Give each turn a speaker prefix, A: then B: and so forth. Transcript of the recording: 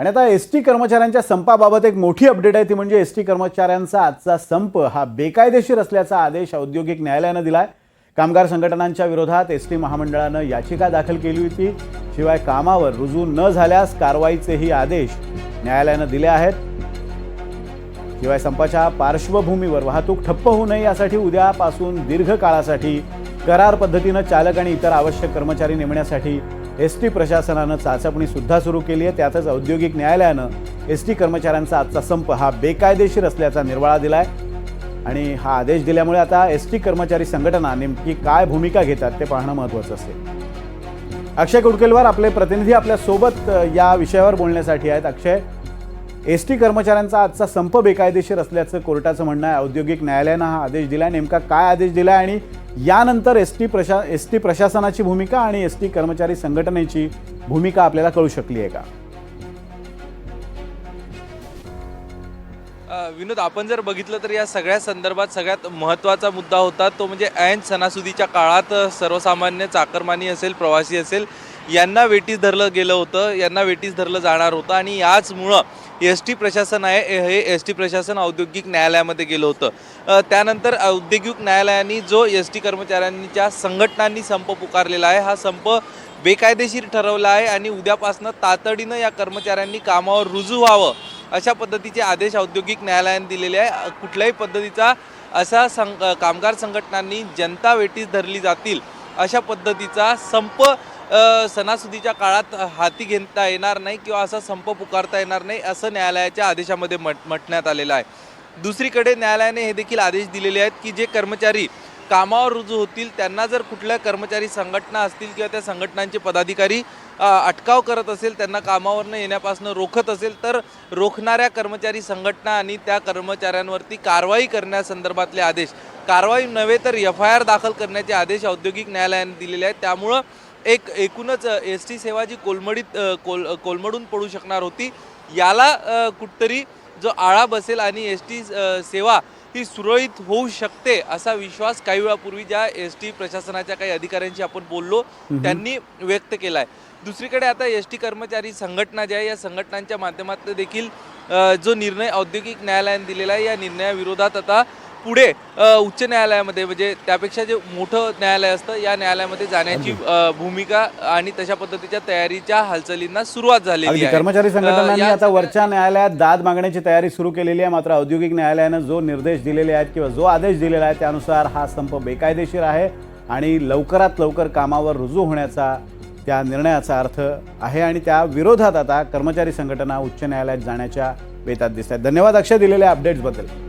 A: आणि आता S T कर्मचाऱ्यांच्या संपाबाबत एक मोठी अपडेट आहे ती म्हणजे एस टी कर्मचाऱ्यांचा आजचा संप हा बेकायदेशीर असल्याचा आदेश औद्योगिक न्यायालयानं दिला आहे कामगार संघटनांच्या विरोधात एस टी महामंडळानं याचिका दाखल केली होती. शिवाय कामावर रुजू न झाल्यास कारवाईचेही आदेश न्यायालयानं दिले आहेत. शिवाय संपाच्या पार्श्वभूमीवर वाहतूक ठप्प होऊ नये यासाठी उद्यापासून दीर्घ काळासाठी करार पद्धतीनं चालक आणि इतर आवश्यक कर्मचारी नेमण्यासाठी एस टी प्रशासनानं चाचपणी सुद्धा सुरू केली आहे. त्यातच औद्योगिक न्यायालयानं एस टी कर्मचाऱ्यांचा आजचा संप हा बेकायदेशीर असल्याचा निर्वाळा दिलाय. आणि हा आदेश दिल्यामुळे आता एस टी कर्मचारी संघटना नेमकी काय भूमिका घेतात ते पाहणं महत्त्वाचं असेल अक्षय कुडकेलवार आपले प्रतिनिधी आपल्यासोबत या विषयावर बोलण्यासाठी आहेत. अक्षय एस टी कर्मचाऱ्यांचा आजचा संप बेकायदेशीर असल्याचं कोर्टाचं म्हणणं आहे. औद्योगिक न्यायालयानं हा आदेश दिला नेमका काय आदेश दिला आणि यानंतर एस टी प्रशा एस टी प्रशासनाची भूमिका आणि एस टी कर्मचारी संघटनेची भूमिका आपल्याला कळू शकली आहे का?
B: विनोद आपण जर बघितलं तर या सगळ्या संदर्भात सगळ्यात महत्त्वाचा मुद्दा होता तो म्हणजे ऐन सणासुदीच्या काळात सर्वसामान्य चाकरमानी असेल प्रवासी असेल यांना वेटीस धरलं गेलं होतं यांना वेटीस धरलं जाणार होतं आणि याचमुळं एस टी प्रशासन आहे हे एस टी प्रशासन औद्योगिक न्यायालयामध्ये गेलं होतं. त्यानंतर औद्योगिक न्यायालयाने जो एस टी कर्मचाऱ्यांच्या संघटनांनी संप पुकारलेला आहे हा संप बेकायदेशीर ठरवला आहे आणि उद्यापासनं तातडीनं या कर्मचाऱ्यांनी कामावर रुजू व्हावं अशा पद्धतीचे आदेश औद्योगिक न्यायालयाने दिलेले आहे. कुठल्याही पद्धतीचा असा सं कामगार संघटनांनी जनता वेटीस धरली जातील अशा पद्धतीचा संप सणासुदीच्या काळात हाती घेता येणार नाही किंवा असा संप पुकारता येणार नाही असं न्यायालयाच्या आदेशामध्ये म्हट म्हटण्यात आलेलं आहे. दुसरीकडे न्यायालयाने हे देखील आदेश दिलेले आहेत की जे कर्मचारी कामावर रुजू होतील त्यांना जर कुठल्या कर्मचारी संघटना असतील किंवा त्या संघटनांचे पदाधिकारी अटकाव करत असेल त्यांना कामावरनं येण्यापासून रोखत असेल तर रोखणाऱ्या कर्मचारी संघटना आणि त्या कर्मचाऱ्यांवरती कारवाई करण्यासंदर्भातले आदेश. कारवाई नव्हे तर एफ आय आर दाखल करण्याचे आदेश औद्योगिक न्यायालयाने दिलेले आहेत. त्यामुळं एक एकूणच एस टी सेवा जी कोलमडीत कोल कोलमडून पडू शकणार होती याला कुठतरी जो आळा बसेल आणि एस टी सेवा ही सुरळीत होऊ शकते असा विश्वास काही वेळापूर्वी ज्या एस टी प्रशासनाच्या काही अधिकाऱ्यांशी आपण बोललो त्यांनी व्यक्त केला आहे दुसरीकडे आता एस टी कर्मचारी संघटना ज्या या संघटनांच्या माध्यमातून देखील जो निर्णय औद्योगिक न्यायालयाने दिलेला आहे या निर्णयाविरोधात आता पुढे उच्च न्यायालयामध्ये म्हणजे त्यापेक्षा जे मोठं न्यायालय असतं या न्यायालयामध्ये जाण्याची भूमिका आणि तशा पद्धतीच्या तयारीच्या हालचालींना सुरुवात झालेली आहे.
A: कर्मचारी संघटनांनी आता वरच्या न्यायालयात दाद मागण्याची तयारी सुरू केलेली आहे. मात्र औद्योगिक न्यायालयानं जो निर्देश दिलेले आहेत किंवा जो आदेश दिलेला आहे त्यानुसार हा संप बेकायदेशीर आहे आणि लवकरात लवकर कामावर रुजू होण्याचा त्या निर्णयाचा अर्थ आहे आणि त्या विरोधात आता कर्मचारी संघटना उच्च न्यायालयात जाण्याच्या बेतात दिसत आहेत. धन्यवाद अक्षय दिलेल्या अपडेट्सबद्दल